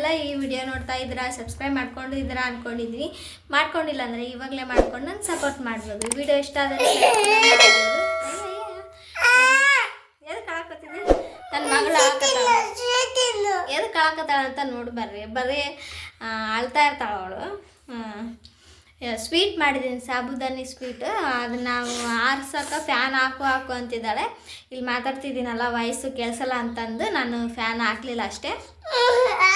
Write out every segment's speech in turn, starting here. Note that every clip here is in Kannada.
ಯಾರೆಲ್ಲ ಈ ವಿಡಿಯೋ ನೋಡ್ತಾ ಇದ್ದೀರಾ ಸಬ್ಸ್ಕ್ರೈಬ್ ಮಾಡ್ಕೊಂಡು ಇದ್ದೀರಾ ಅನ್ಕೊಂಡಿದ್ದೀನಿ. ಮಾಡ್ಕೊಂಡಿಲ್ಲ ಅಂದರೆ ಇವಾಗಲೇ ಮಾಡ್ಕೊಂಡು ನಾನು ಸಪೋರ್ಟ್ ಮಾಡ್ಬೋದು. ವಿಡಿಯೋ ಇಷ್ಟ ಆದರೆ ಎದಕ್ಕೆ ನನ್ನ ಮಗಳು ಹಾಕತ್ತಾಳ. ಎದಕ್ಕೆ ಹಾಕತ್ತಾಳ ಅಂತ ನೋಡಿ ಬರ್ರಿ. ಬರೀ ಅಳ್ತಾ ಇರ್ತಾಳ ಅವಳು. ಸ್ವೀಟ್ ಮಾಡಿದ್ದೀನಿ ಸಾಬುದಾನಿ ಸ್ವೀಟ್ ಅದನ್ನ ನಾವು ಆರ್ಸಕ್ಕೆ ಫ್ಯಾನ್ ಹಾಕು ಹಾಕು ಅಂತಿದ್ದಾಳೆ. ಇಲ್ಲಿ ಮಾತಾಡ್ತಿದ್ದೀನಲ್ಲ, ವಯಸ್ಸು ಕೆಲಸಲ್ಲ ಅಂತಂದು ನಾನು ಫ್ಯಾನ್ ಹಾಕ್ಲಿಲ್ಲ ಅಷ್ಟೇ.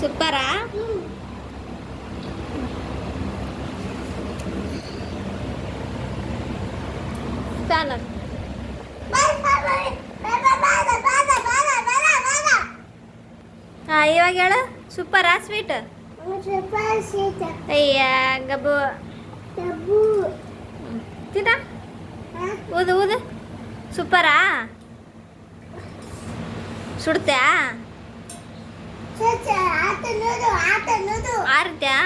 ಸೂಪರಾ? ಫ್ಯಾನ್ ಹಾಂ ಇವಾಗ ಹೇಳು. ಸೂಪರಾ ಸ್ವೀಟ್? ಅಯ್ಯ ಗಬ್ಬು. ತಿನ್ನ. ಊದು ಊದು ಸೂಪರಾ? ಸುಡ್ತ್ಯಾ? ಆರ್ತ್ಯಾ?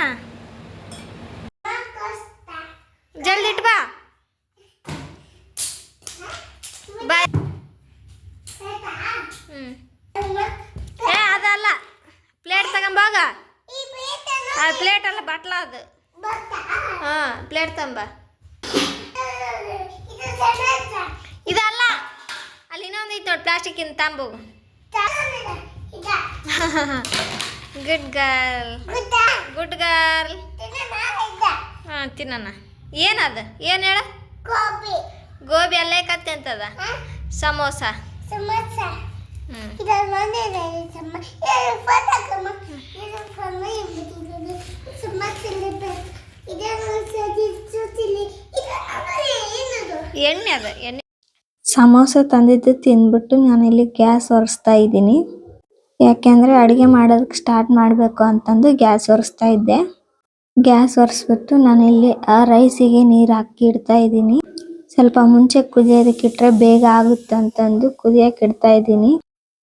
ಜಲ್ದಿ ಇಟ್ ಬಾ. ಬಾಯ್ ಏ ಅದಲ್ಲ. ಪ್ಲೇಟ್ ತಗೊಂಬೋಗ ಆ ಪ್ಲೇಟ್ ಅಲ್ಲ ಬಟ್ಲ ಅದು. ಹಾಂ ಪ್ಲೇಟ್ ತಂಬ ಇದಲ್ಲ. ಅಲ್ಲಿ ಇನ್ನೊಂದು ಐತೆ ನೋಡಿ ಪ್ಲಾಸ್ಟಿಕ್ಕಿನ ತಂಬು. ಗುಡ್ ಗರ್ಲ್ ಗುಡ್ ಗರ್ಲ್ ಹಾಂ ತಿನ್ನೋಣ ಏನದ? ಏನು ಹೇಳ? ಗೋಬಿ. ಅಲ್ಲೇ ಕತ್ತೆ ಅಂತದ? ಸಮೋಸ. ಹ್ಞೂ ಎಣ್ಣೆ ಅದ ಎಣ್ಣೆ. ಸಮೋಸ ತಂದಿದ್ದು ತಿಂದ್ಬಿಟ್ಟು ನಾನಿಲ್ಲಿ ಗ್ಯಾಸ್ ಒರೆಸ್ತಾ ಇದ್ದೀನಿ. ಯಾಕೆಂದರೆ ಅಡುಗೆ ಮಾಡೋದಕ್ಕೆ ಸ್ಟಾರ್ಟ್ ಮಾಡಬೇಕು ಅಂತಂದು ಗ್ಯಾಸ್ ಒರೆಸ್ತಾ ಇದ್ದೆ. ಗ್ಯಾಸ್ ಒರೆಸ್ಬಿಟ್ಟು ನಾನಿಲ್ಲಿ ಆ ರೈಸಿಗೆ ನೀರು ಹಾಕಿ ಇಡ್ತಾ ಇದ್ದೀನಿ. ಸ್ವಲ್ಪ ಮುಂಚೆ ಕುದಿಯೋದಕ್ಕೆ ಇಟ್ಟರೆ ಬೇಗ ಆಗುತ್ತೆ ಅಂತಂದು ಕುದಿಯೋಕೆ ಇಡ್ತಾ ಇದ್ದೀನಿ.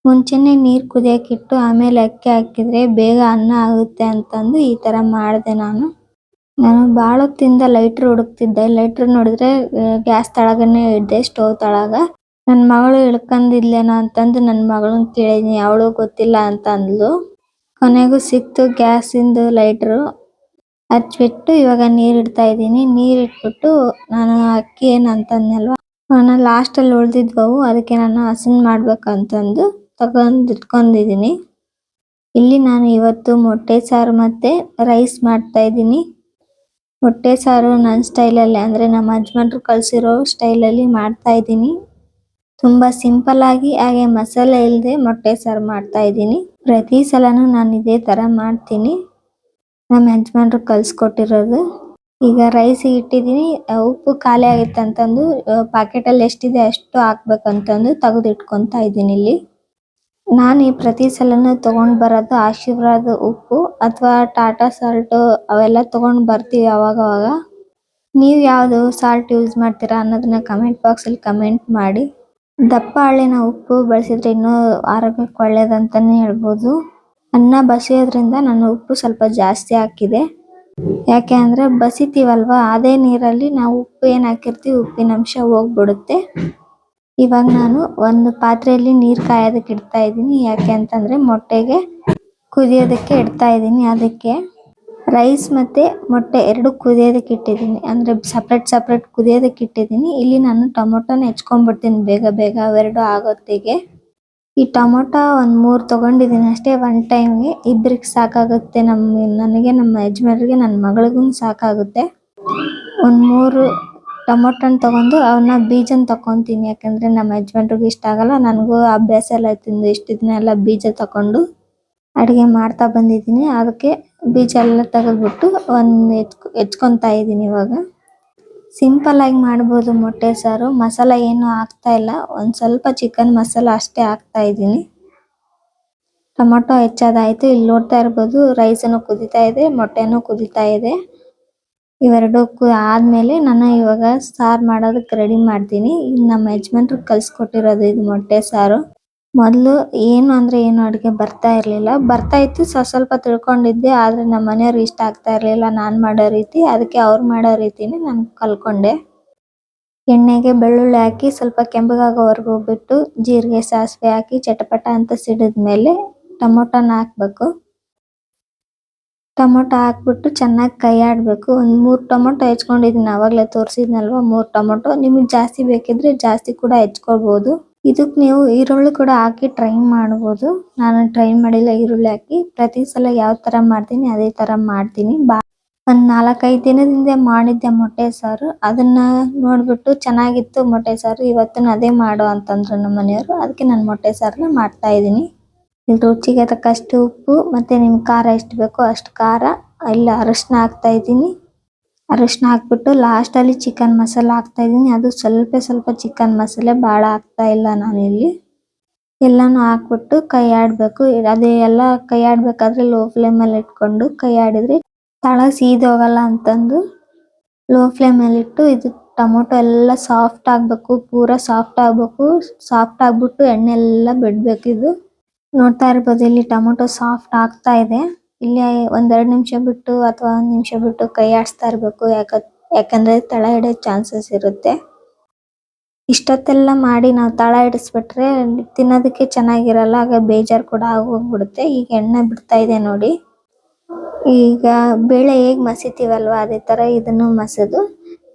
ಮುಂಚೆನೇ ನೀರು ಕುದಿಯೋಕೆ ಇಟ್ಟು ಆಮೇಲೆ ಅಕ್ಕಿ ಹಾಕಿದರೆ ಬೇಗ ಅನ್ನ ಆಗುತ್ತೆ ಅಂತಂದು ಈ ಥರ ಮಾಡಿದೆ ನಾನು. ನಾನು ಭಾಳ ಹೊತ್ತಿಂದ ಲೈಟ್ರ್ ಹುಡುಕ್ತಿದ್ದೆ. ಲೈಟ್ರ್ ನೋಡಿದ್ರೆ ಗ್ಯಾಸ್ ತಳಗನೇ ಇದ್ದೆ, ಸ್ಟೋವ್ ತಳಗ. ನನ್ನ ಮಗಳು ಇಳ್ಕೊಂಡಿದ್ಲೇನೋ ಅಂತಂದು ನನ್ನ ಮಗಳನ್ನ ಕೇಳಿದ್ನಿ, ಅವಳು ಗೊತ್ತಿಲ್ಲ ಅಂತ ಅಂದ್ಲು. ಕೊನೆಗೂ ಸಿಕ್ತು ಗ್ಯಾಸಿಂದು ಲೈಟ್ರು. ಹಚ್ಬಿಟ್ಟು ಇವಾಗ ನೀರ್ ಇಡ್ತಾ ಇದ್ದೀನಿ. ನೀರ್ ಇಟ್ಬಿಟ್ಟು ನಾನು ಅಕ್ಕಿ ಏನ್ ಅಂತಂದ್ನಲ್ವಾ ನಾನು ಲಾಸ್ಟಲ್ಲಿ ಉಳ್ದಿದ್ವವು, ಅದಕ್ಕೆ ನಾನು ಹಸನ್ ಮಾಡ್ಬೇಕಂತಂದು ತಗೊಂಡ್ ಇಟ್ಕೊಂಡಿದೀನಿ ಇಲ್ಲಿ ನಾನು ಇವತ್ತು ಮೊಟ್ಟೆ ಸಾರು ಮತ್ತೆ ರೈಸ್ ಮಾಡ್ತಾ ಇದ್ದೀನಿ. ಮೊಟ್ಟೆ ಸಾರು ನನ್ನ ಸ್ಟೈಲಲ್ಲಿ, ಅಂದರೆ ನಮ್ಮ ಯಜಮಾನ್ರು ಕಲಿಸಿರೋ ಸ್ಟೈಲಲ್ಲಿ ಮಾಡ್ತಾ ಇದ್ದೀನಿ. ತುಂಬ ಸಿಂಪಲ್ ಆಗಿ, ಹಾಗೆ ಮಸಾಲೆ ಇಲ್ಲದೆ ಮೊಟ್ಟೆ ಸಾರು ಮಾಡ್ತಾ ಇದ್ದೀನಿ. ಪ್ರತಿ ಸಲನೂ ನಾನು ಇದೇ ಥರ ಮಾಡ್ತೀನಿ. ನಮ್ಮ ಯಜಮಾನ್ರು ಕಲಿಸ್ಕೊಟ್ಟಿರೋದು ಈಗ ರೈಸ್ ಇಟ್ಟಿದ್ದೀನಿ. ಉಪ್ಪು ಖಾಲಿ ಆಗಿತ್ತು ಅಂತಂದು ಪಾಕೆಟಲ್ಲಿ ಎಷ್ಟಿದೆ ಅಷ್ಟು ಹಾಕ್ಬೇಕಂತಂದು ತೆಗೆದು ಇಟ್ಕೊತಾ ಇದ್ದೀನಿ ಇಲ್ಲಿ. ನಾನು ಈ ಪ್ರತಿ ಸಲನೂ ತೊಗೊಂಡು ಬರೋದು ಆಶೀರ್ವಾದ ಉಪ್ಪು ಅಥವಾ ಟಾಟಾ ಸಾಲ್ಟ್ ಅವೆಲ್ಲ ತೊಗೊಂಡು ಬರ್ತೀವಿ ಅವಾಗವಾಗ. ಅವಾಗ ನೀವು ಯಾವುದು ಸಾಲ್ಟ್ ಯೂಸ್ ಮಾಡ್ತೀರಾ ಅನ್ನೋದನ್ನ ಕಮೆಂಟ್ ಬಾಕ್ಸಲ್ಲಿ ಕಮೆಂಟ್ ಮಾಡಿ. ದಪ್ಪ ಹಾಲಿನ ಉಪ್ಪು ಬಳಸಿದ್ರೆ ಇನ್ನೂ ಆರೋಗ್ಯಕ್ಕೆ ಒಳ್ಳೇದಂತಾನೆ ಹೇಳ್ಬೋದು. ಅನ್ನ ಬಸಿಯೋದ್ರಿಂದ ನಾನು ಉಪ್ಪು ಸ್ವಲ್ಪ ಜಾಸ್ತಿ ಹಾಕಿದೆ. ಯಾಕೆ ಅಂದ್ರೆ ಬಸಿತೀವಲ್ವಾ? ಅದೇ ನೀರಲ್ಲಿ ನಾವು ಉಪ್ಪು ಏನ್ ಹಾಕಿರ್ತೀವಿ, ಉಪ್ಪಿನ ಅಂಶ ಹೋಗ್ಬಿಡುತ್ತೆ. ಇವಾಗ ನಾನು ಒಂದು ಪಾತ್ರೆಯಲ್ಲಿ ನೀರ್ ಕಾಯೋದಕ್ಕೆ ಇಡ್ತಾ ಇದ್ದೀನಿ. ಯಾಕೆ ಅಂತಂದ್ರೆ ಮೊಟ್ಟೆಗೆ ಕುದಿಯೋದಕ್ಕೆ ಇಡ್ತಾ ಇದ್ದೀನಿ. ಅದಕ್ಕೆ ರೈಸ್ ಮತ್ತೆ ಮೊಟ್ಟೆ ಎರಡು ಕುದಿಯೋದಕ್ಕೆ ಇಟ್ಟಿದ್ದೀನಿ. ಅಂದ್ರೆ ಸಪ್ರೇಟ್ ಸಪ್ರೇಟ್ ಕುದಿಯೋದಕ್ಕೆ ಇಟ್ಟಿದ್ದೀನಿ. ಇಲ್ಲಿ ನಾನು ಟೊಮೊಟೊನ ಹೆಚ್ಕೊಂಡ್ಬಿಡ್ತೀನಿ ಬೇಗ ಬೇಗ, ಅವೆರಡು ಆಗೋತ್ತಿಗೆ. ಈ ಟೊಮೊಟೊ ಒಂದು ಮೂರು ತೊಗೊಂಡಿದ್ದೀನಿ ಅಷ್ಟೇ ಒನ್ ಟೈಮ್ಗೆ ಇಬ್ಬರಿಗೆ ಸಾಕಾಗುತ್ತೆ ನಮ್ಮ ನನಗೆ ನಮ್ಮ ಯಜಮಾನ್ರಿಗೆ ನನ್ನ ಮಗಳಿಗೂ ಸಾಕಾಗುತ್ತೆ. ಒಂದು ಮೂರು ಟೊಮೊಟೊನ ತಗೊಂಡು ಅವನ್ನ ಬೀಜನ ತಕೊಂತೀನಿ. ಯಾಕಂದ್ರೆ ನಮ್ಮ ಯಜಮಾನ್ರಿಗೂ ಇಷ್ಟ ಆಗಲ್ಲ. ನನಗೂ ಅಭ್ಯಾಸ ಎಲ್ಲ ತಿಂದು ಇಷ್ಟು ದಿನ ಎಲ್ಲ ಬೀಜ ತಕೊಂಡು ಅಡುಗೆ ಮಾಡ್ತಾ ಬಂದಿದ್ದೀನಿ. ಅದಕ್ಕೆ ಬೀಜ ಎಲ್ಲ ತೆಗೆದ್ಬಿಟ್ಟು ಒಂದು ಹೆಚ್ ಹೆಚ್ಕೊತಾ ಇದ್ದೀನಿ ಇವಾಗ. ಸಿಂಪಲ್ ಆಗಿ ಮಾಡ್ಬೋದು ಮೊಟ್ಟೆ ಸಾರು. ಮಸಾಲ ಏನು ಹಾಕ್ತಾ ಇಲ್ಲ. ಒಂದು ಸ್ವಲ್ಪ ಚಿಕನ್ ಮಸಾಲ ಅಷ್ಟೇ ಹಾಕ್ತಾ ಇದ್ದೀನಿ ಟೊಮೊಟೊ ಹೆಚ್ಚಾದಾಯಿತು. ಇಲ್ಲಿ ನೋಡ್ತಾ ಇರ್ಬೋದು ರೈಸನ್ನು ಕುದೀತಾ ಇದೆ ಮೊಟ್ಟೆನೂ ಕುದೀತಾ ಇದೆ. ಇವೆರಡು ಆದ್ಮೇಲೆ ನಾನು ಇವಾಗ ಸಾರು ಮಾಡೋದಕ್ಕೆ ರೆಡಿ ಮಾಡ್ತೀನಿ. ನಮ್ಮ ಯಜಮಾನ್ರು ಕಲ್ಸ್ಕೊಟ್ಟಿರೋದು ಇದು ಮೊಟ್ಟೆ ಸಾರು. ಮೊದಲು ಏನು ಅಂದ್ರೆ ಏನು ಅಡುಗೆ ಬರ್ತಾ ಇರ್ಲಿಲ್ಲ. ಬರ್ತಾ ಇತ್ತು ಸ್ವಲ್ಪ ಸ್ವಲ್ಪ ತಿಳ್ಕೊಂಡಿದ್ದೆ, ಆದ್ರೆ ನಮ್ಮ ಮನೆಯವ್ರು ಇಷ್ಟ ಆಗ್ತಾ ಇರ್ಲಿಲ್ಲ. ನಾನ್ ಮಾಡೋ ರೀತಿ, ಅದಕ್ಕೆ ಅವ್ರು ಮಾಡೋ ರೀತಿನೇ ನಾನು ಕಲ್ಕೊಂಡೆ. ಎಣ್ಣೆಗೆ ಬೆಳ್ಳುಳ್ಳಿ ಹಾಕಿ, ಸ್ವಲ್ಪ ಕೆಂಪಗಾಗೋವರೆಗೂ ಬಿಟ್ಟು, ಜೀರಿಗೆ, ಸಾಸಿವೆ ಹಾಕಿ, ಚಟಪಟ ಅಂತ ಸಿಡಿದ್ಮೇಲೆ ಟೊಮೊಟೊನ ಹಾಕ್ಬೇಕು. ಟೊಮೊಟೊ ಹಾಕ್ಬಿಟ್ಟು ಚೆನ್ನಾಗಿ ಕೈ ಆಡ್ಬೇಕು. ಒಂದ್ ಮೂರ್ ಟೊಮೊಟೊ ಹೆಚ್ಕೊಂಡಿದ್ದೀನಿ ಅವಾಗ್ಲೇ ತೋರಿಸಿದ್ನಲ್ವಾ, ಮೂರ್ ಟೊಮೊಟೊ. ನಿಮಗೆ ಜಾಸ್ತಿ ಬೇಕಿದ್ರೆ ಜಾಸ್ತಿ ಕೂಡ ಹೆಚ್ಕೊಳ್ಬಹುದು ಇದಕ್ ನೀವು ಈರುಳ್ಳಿ ಕೂಡ ಹಾಕಿ ಟ್ರೈ ಮಾಡ್ಬೋದು. ನಾನು ಟ್ರೈ ಮಾಡಿಲ್ಲ ಈರುಳ್ಳಿ ಹಾಕಿ. ಪ್ರತಿ ಸಲ ಯಾವ ತರ ಮಾಡ್ತೀನಿ ಅದೇ ತರ ಮಾಡ್ತೀನಿ. ಬಾ ಒಂದು ನಾಲ್ಕೈದು ದಿನದಿಂದ ಮಾಡಿದ್ದೆ ಮೊಟ್ಟೆ ಸಾರು. ಅದನ್ನ ನೋಡ್ಬಿಟ್ಟು ಚೆನ್ನಾಗಿತ್ತು ಮೊಟ್ಟೆ ಸಾರು. ಇವತ್ತು ಅದೇ ಮಾಡು ಅಂತಂದ್ರು ನಮ್ಮ ಮನೆಯವರು. ಅದಕ್ಕೆ ನಾನು ಮೊಟ್ಟೆ ಸಾರನ್ನ ಮಾಡ್ತಾ ಇದ್ದೀನಿ. ಇಲ್ಲಿ ರುಚಿಗೆ ತಕ್ಕಷ್ಟು ಉಪ್ಪು ಮತ್ತೆ ನಿಮ್ ಖಾರ ಎಷ್ಟು ಬೇಕೋ ಅಷ್ಟು ಖಾರ. ಇಲ್ಲ ಅರಶಿನ ಹಾಕ್ತಾ ಇದ್ದೀನಿ. ಅರಶಿನ ಹಾಕ್ಬಿಟ್ಟು ಲಾಸ್ಟ್ ಅಲ್ಲಿ ಚಿಕನ್ ಮಸಾಲ ಹಾಕ್ತಾ ಇದೀನಿ ಅದು ಸ್ವಲ್ಪ ಸ್ವಲ್ಪ ಚಿಕನ್ ಮಸಾಲೆ ಭಾಳ ಹಾಕ್ತಾ ಇಲ್ಲ ನಾನಿಲ್ಲಿ. ಎಲ್ಲಾನು ಹಾಕ್ಬಿಟ್ಟು ಕೈ ಆಡ್ಬೇಕು ಅದೇ ಎಲ್ಲ ಕೈ ಆಡ್ಬೇಕಾದ್ರೆ ಲೋ ಫ್ಲೇಮ್ ಅಲ್ಲಿ ಇಟ್ಕೊಂಡು ಕೈ ಆಡಿದ್ರೆ ತಳ ಸೀದೋಗಲ್ಲ ಅಂತಂದು ಲೋ ಫ್ಲೇಮ್ ಅಲ್ಲಿ ಇಟ್ಟು ಇದು ಟೊಮೊಟೊ ಎಲ್ಲ ಸಾಫ್ಟ್ ಆಗ್ಬೇಕು. ಪೂರಾ ಸಾಫ್ಟ್ ಆಗ್ಬೇಕು. ಸಾಫ್ಟ್ ಆಗ್ಬಿಟ್ಟು ಎಣ್ಣೆ ಎಲ್ಲ ಬಿಡ್ಬೇಕು ಇದು. ನೋಡ್ತಾ ಇರ್ಬೋದು ಇಲ್ಲಿ ಟೊಮೊಟೊ ಸಾಫ್ಟ್ ಆಗ್ತಾ ಇದೆ. ಇಲ್ಲಿ ಒಂದೆರಡು ನಿಮಿಷ ಬಿಟ್ಟು ಅಥವಾ ಒಂದ್ ನಿಮಿಷ ಬಿಟ್ಟು ಕೈ ಆಡಿಸ್ತಾ ಇರ್ಬೇಕು. ಯಾಕ ಯಾಕಂದ್ರೆ ತಳ ಹಿಡಿಯೋ ಚಾನ್ಸಸ್ ಇರುತ್ತೆ. ಇಷ್ಟೊತ್ತೆಲ್ಲ ಮಾಡಿ ನಾವು ತಳ ಹಿಡಿಸ್ಬಿಟ್ರೆ ತಿನ್ನೋದಕ್ಕೆ ಚೆನ್ನಾಗಿರಲ್ಲ. ಆಗ ಬೇಜಾರ್ ಕೂಡ ಆಗೋಗ್ಬಿಡುತ್ತೆ. ಈಗ ಎಣ್ಣೆ ಬಿಡ್ತಾ ಇದೆ ನೋಡಿ. ಈಗ ಬೇಳೆ ಹೇಗ್ ಮಸಿತೀವಲ್ವಾ? ಅದೇ ತರ ಇದನ್ನು ಮಸದು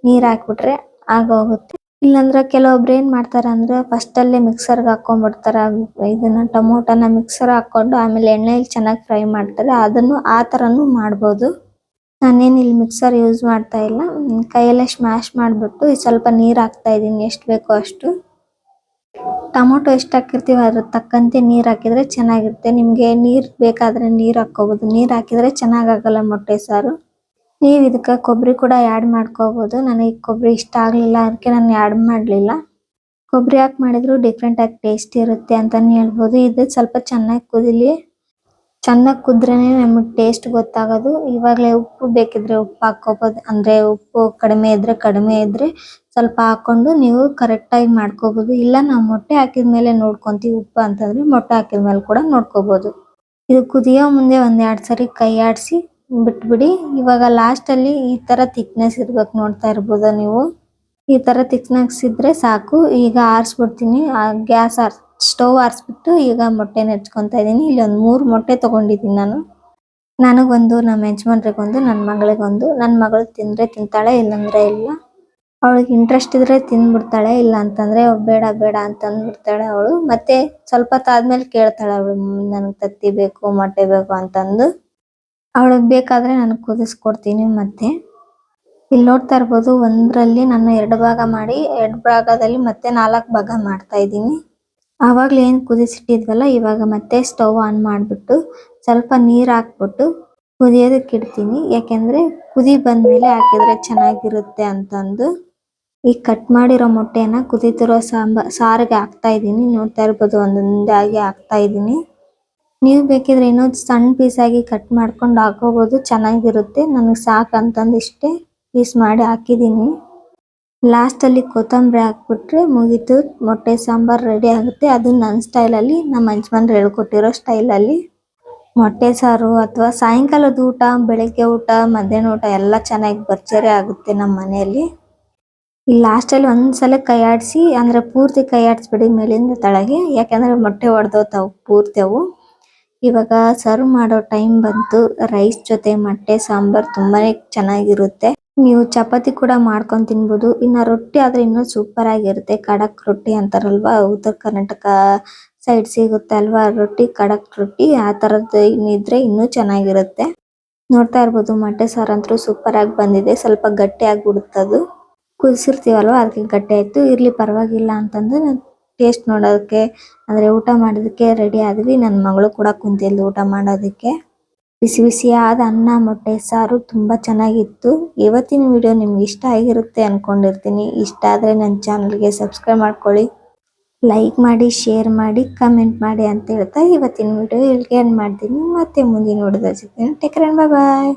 ನೀರ್ ಹಾಕ್ಬಿಟ್ರೆ ಆಗೋಗುತ್ತೆ. ಇಲ್ಲಾಂದ್ರೆ ಕೆಲವೊಬ್ರು ಏನ್ ಮಾಡ್ತಾರೆ ಅಂದ್ರೆ ಫಸ್ಟ್ ಅಲ್ಲೇ ಮಿಕ್ಸರ್ಗೆ ಹಾಕೊಂಡ್ ಬಿಡ್ತಾರೆ ಇದನ್ನ ಟೊಮೊಟೊನ ಮಿಕ್ಸರ್ ಹಾಕೊಂಡು ಆಮೇಲೆ ಎಣ್ಣೆಲಿ ಚೆನ್ನಾಗಿ ಫ್ರೈ ಮಾಡ್ತಾರೆ. ಅದನ್ನು ಆ ತರನು ಮಾಡ್ಬೋದು. ನಾನೇನು ಇಲ್ಲಿ ಮಿಕ್ಸರ್ ಯೂಸ್ ಮಾಡ್ತಾ ಇಲ್ಲ. ಕೈಯಲ್ಲಿ ಸ್ಮ್ಯಾಶ್ ಮಾಡಿಬಿಟ್ಟು ಸ್ವಲ್ಪ ನೀರು ಹಾಕ್ತಾ ಇದ್ದೀನಿ. ಎಷ್ಟು ಬೇಕೋ ಅಷ್ಟು. ಟೊಮೊಟೊ ಎಷ್ಟು ಹಾಕಿರ್ತೀವಿ ಅದ್ರ ತಕ್ಕಂತೆ ನೀರು ಹಾಕಿದ್ರೆ ಚೆನ್ನಾಗಿರುತ್ತೆ. ನಿಮಗೆ ನೀರ್ ಬೇಕಾದ್ರೆ ನೀರ್ ಹಾಕ್ಕೋಬೋದು. ನೀರ್ ಹಾಕಿದ್ರೆ ಚೆನ್ನಾಗಾಗಲ್ಲ ಮೊಟ್ಟೆ ಸಾರು. ನೀವ್ ಇದಕ್ಕೆ ಕೊಬ್ಬರಿ ಕೂಡ ಆ್ಯಡ್ ಮಾಡ್ಕೋಬೋದು. ನನಗೆ ಕೊಬ್ಬರಿ ಇಷ್ಟ ಆಗಲಿಲ್ಲ ಅದಕ್ಕೆ ನಾನು ಆ್ಯಡ್ ಮಾಡಲಿಲ್ಲ. ಕೊಬ್ಬರಿ ಹಾಕಿ ಮಾಡಿದ್ರು? ಡಿಫ್ರೆಂಟ್ ಆಗಿ ಟೇಸ್ಟ್ ಇರುತ್ತೆ ಅಂತಲೇ ಹೇಳ್ಬೋದು. ಇದು ಸ್ವಲ್ಪ ಚೆನ್ನಾಗಿ ಕುದಿಲಿ. ಚೆನ್ನಾಗಿ ಕುದ್ರೇ ನಮಗೆ ಟೇಸ್ಟ್ ಗೊತ್ತಾಗೋದು. ಇವಾಗಲೇ ಉಪ್ಪು ಬೇಕಿದ್ರೆ ಉಪ್ಪು ಹಾಕ್ಕೋಬೋದು. ಅಂದ್ರೆ ಉಪ್ಪು ಕಡಿಮೆ ಇದ್ರೆ ಕಡಿಮೆ ಇದ್ರೆ ಸ್ವಲ್ಪ ಹಾಕೊಂಡು ನೀವು ಕರೆಕ್ಟಾಗಿ ಮಾಡ್ಕೋಬೋದು. ಇಲ್ಲ ನಾವು ಮೊಟ್ಟೆ ಹಾಕಿದ್ಮೇಲೆ ನೋಡ್ಕೊತೀವಿ ಉಪ್ಪು ಅಂತಂದ್ರೆ ಮೊಟ್ಟೆ ಹಾಕಿದ್ಮೇಲೆ ಕೂಡ ನೋಡ್ಕೋಬೋದು. ಇದು ಕುದಿಯೋ ಮುಂದೆ ಒಂದೆರಡು ಸರಿ ಕೈ ಆಡಿಸಿ ಬಿಟ್ಬಿಡಿ. ಇವಾಗ ಲಾಸ್ಟಲ್ಲಿ ಈ ತರ ತಿಕ್ನೆಸ್ ಇರ್ಬೇಕು ನೋಡ್ತಾ ಇರ್ಬೋದ ನೀವು? ಈ ತರ ತಿಕ್ನೆಸ್ ಇದ್ರೆ ಸಾಕು. ಈಗ ಆರಿಸ್ಬಿಡ್ತೀನಿ. ಗ್ಯಾಸ್ ಆರ್ಸ್ ಸ್ಟವ್ ಆರಿಸ್ಬಿಟ್ಟು ಈಗ ಮೊಟ್ಟೆ ಹೆಚ್ಕೊಂತಾ ಇದೀನಿ ಇಲ್ಲಿ ಒಂದು ಮೂರು ಮೊಟ್ಟೆ ತೊಗೊಂಡಿದ್ದೀನಿ ನಾನು. ನನಗೊಂದು ನಮ್ಮ ಯಜಮಾನ್ರಿಗೊಂದು ನನ್ನ ಮಗಳಿಗೊಂದು. ನನ್ನ ಮಗಳು ತಿಂದ್ರೆ ತಿಂತಾಳೆ, ಇಲ್ಲಂದ್ರೆ ಇಲ್ಲ. ಅವಳಿಗೆ ಇಂಟ್ರೆಸ್ಟ್ ಇದ್ರೆ ತಿಂದ್ಬಿಡ್ತಾಳೆ ಇಲ್ಲ ಅಂತಂದ್ರೆ ಬೇಡ ಬೇಡ ಅಂತ ಅಂದ್ಬಿಡ್ತಾಳೆ ಅವಳು. ಮತ್ತೆ ಸ್ವಲ್ಪ ಹೊತ್ತಾದ್ಮೇಲೆ ಕೇಳ್ತಾಳೆ ಅವಳು, ನನಗೆ ತತ್ತಿ ಬೇಕು, ಮೊಟ್ಟೆ ಬೇಕು ಅಂತಂದು. ಅವಳಿಗೆ ಬೇಕಾದ್ರೆ ನಾನು ಕುದಿಸ್ಕೊಡ್ತೀನಿ ಮತ್ತೆ. ಇಲ್ಲಿ ನೋಡ್ತಾ ಇರ್ಬೋದು ಒಂದರಲ್ಲಿ ನಾನು ಎರಡು ಭಾಗ ಮಾಡಿ, ಎರಡು ಭಾಗದಲ್ಲಿ ಮತ್ತೆ ನಾಲ್ಕು ಭಾಗ ಮಾಡ್ತಾ ಇದ್ದೀನಿ. ಆವಾಗ್ಲೇ ಏನ್ ಕುದಿಸಿಟ್ಟಿದ್ವಲ್ಲ, ಇವಾಗ ಮತ್ತೆ ಸ್ಟವ್ ಆನ್ ಮಾಡಿಬಿಟ್ಟು ಸ್ವಲ್ಪ ನೀರು ಹಾಕ್ಬಿಟ್ಟು ಕುದಿಯೋದಕ್ಕೆ ಇಡ್ತೀನಿ. ಯಾಕೆಂದರೆ ಕುದಿ ಬಂದಮೇಲೆ ಹಾಕಿದ್ರೆ ಚೆನ್ನಾಗಿರುತ್ತೆ ಅಂತಂದು. ಈ ಕಟ್ ಮಾಡಿರೋ ಮೊಟ್ಟೆನ ಕುದಿತಿರೋ ಸಾಂಬ, ಸಾರಿಗೆ ಹಾಕ್ತಾ ಇದೀನಿ ನೋಡ್ತಾ ಇರ್ಬೋದು ಒಂದೊಂದಾಗಿ ಹಾಕ್ತಾ ಇದೀನಿ ನೀವು ಬೇಕಿದ್ರೆ ಇನ್ನೊಂದು ಸಣ್ಣ ಪೀಸ್ ಆಗಿ ಕಟ್ ಮಾಡ್ಕೊಂಡು ಹಾಕೋಬಹುದು ಚೆನ್ನಾಗಿರುತ್ತೆ. ನನಗೆ ಸಾಕು ಅಂತಂದು ಇಷ್ಟೇ ಪೀಸ್ ಮಾಡಿ ಹಾಕಿದ್ದೀನಿ. ಲಾಸ್ಟಲ್ಲಿ ಕೊತ್ತಂಬರಿ ಹಾಕ್ಬಿಟ್ರೆ ಮುಗೀತು. ಮೊಟ್ಟೆ ಸಾಂಬಾರ್ ರೆಡಿ ಆಗುತ್ತೆ. ಅದು ನನ್ನ ಸ್ಟೈಲಲ್ಲಿ ನಮ್ಮ ಯಜಮಾನ್ರು ಹೇಳ್ಕೊಟ್ಟಿರೋ ಸ್ಟೈಲಲ್ಲಿ ಮೊಟ್ಟೆ ಸಾರು ಅಥವಾ ಸಾಯಂಕಾಲದ ಊಟ, ಬೆಳಗ್ಗೆ ಊಟ, ಮಧ್ಯಾಹ್ನ ಊಟ ಎಲ್ಲ ಚೆನ್ನಾಗಿ ಭರ್ಜರಿ ಆಗುತ್ತೆ ನಮ್ಮ ಮನೆಯಲ್ಲಿ. ಇಲ್ಲಿ ಲಾಸ್ಟಲ್ಲಿ ಒಂದ್ಸಲ ಕೈ ಆಡಿಸಿ ಅಂದ್ರೆ ಪೂರ್ತಿ ಕೈ ಆಡಿಸ್ಬಿಡಿ ಮೇಲಿಂದ ತಳಗೆ. ಯಾಕಂದ್ರೆ ಮೊಟ್ಟೆ ಒಡೆದೋತಾವು ಪೂರ್ತಿ ಅವು. ಇವಾಗ ಸರ್ವ್ ಮಾಡೋ ಟೈಮ್ ಬಂತು. ರೈಸ್ ಜೊತೆ ಮೊಟ್ಟೆ, ಸಾಂಬಾರ್ ತುಂಬಾನೇ ಚೆನ್ನಾಗಿರುತ್ತೆ. ನೀವು ಚಪಾತಿ ಕೂಡ ಮಾಡ್ಕೊಂಡ್ ತಿನ್ಬೋದು. ಇನ್ನ ರೊಟ್ಟಿ ಆದ್ರೆ ಇನ್ನೂ ಸೂಪರ್ ಆಗಿರುತ್ತೆ. ಖಡಕ್ ರೊಟ್ಟಿ ಅಂತಾರಲ್ವಾ? ಉತ್ತರ ಕರ್ನಾಟಕ ಸೈಡ್ ಸಿಗುತ್ತೆ ಅಲ್ವಾ? ರೊಟ್ಟಿ, ಖಡಕ್ ರೊಟ್ಟಿ ಆ ತರದ್ ಇದ್ರೆ ಇನ್ನೂ ಚೆನ್ನಾಗಿರುತ್ತೆ. ನೋಡ್ತಾ ಇರ್ಬೋದು, ಮೊಟ್ಟೆ, ಸಾರ್ ಅಂತೂ ಸೂಪರ್ ಆಗಿ ಬಂದಿದೆ. ಸ್ವಲ್ಪ ಗಟ್ಟಿ ಆಗ್ಬಿಡುತ್ತೆ ಅದು ಕುದಿಸಿರ್ತೀವಲ್ವಾ? ಅದಕ್ಕೆ ಗಟ್ಟಿ ಆಯ್ತು. ಇರ್ಲಿ, ಪರವಾಗಿಲ್ಲ ಅಂತಂದು ಟೇಸ್ಟ್ ನೋಡೋದಕ್ಕೆ, ಅಂದ್ರೆ ಊಟ ಮಾಡೋದಕ್ಕೆ ರೆಡಿ ಆದ್ವಿ. ನನ್ನ ಮಗಳು ಕೂಡ ಕುಂತಿದ್ಲು ಊಟ ಮಾಡೋದಕ್ಕೆ. ಬಿಸಿ ಬಿಸಿಯಾದ ಅನ್ನ, ಮೊಟ್ಟೆ, ಸಾರು ತುಂಬಾ ಚೆನ್ನಾಗಿತ್ತು. ಇವತ್ತಿನ ವಿಡಿಯೋ ನಿಮ್ಗೆ ಇಷ್ಟ ಆಗಿರುತ್ತೆ ಅನ್ಕೊಂಡಿರ್ತೀನಿ. ಇಷ್ಟ ಆದರೆ ನನ್ನ ಚಾನಲ್ಗೆ ಸಬ್ಸ್ಕ್ರೈಬ್ ಮಾಡ್ಕೊಳ್ಳಿ. ಲೈಕ್ ಮಾಡಿ ಶೇರ್ ಮಾಡಿ ಕಮೆಂಟ್ ಮಾಡಿ ಅಂತ ಹೇಳ್ತಾ ಇವತ್ತಿನ ವಿಡಿಯೋ ಇಲ್ಲಿಗೆ ಎಂಡ್ ಮಾಡ್ತೀನಿ. ಮತ್ತೆ ಮುಂದಿನ ನೋಡಿದ್ರೆ ಸಿಗ್ತೀನಿ ಟೇಕ್ ಬಾಯ್ ಬಾಯ್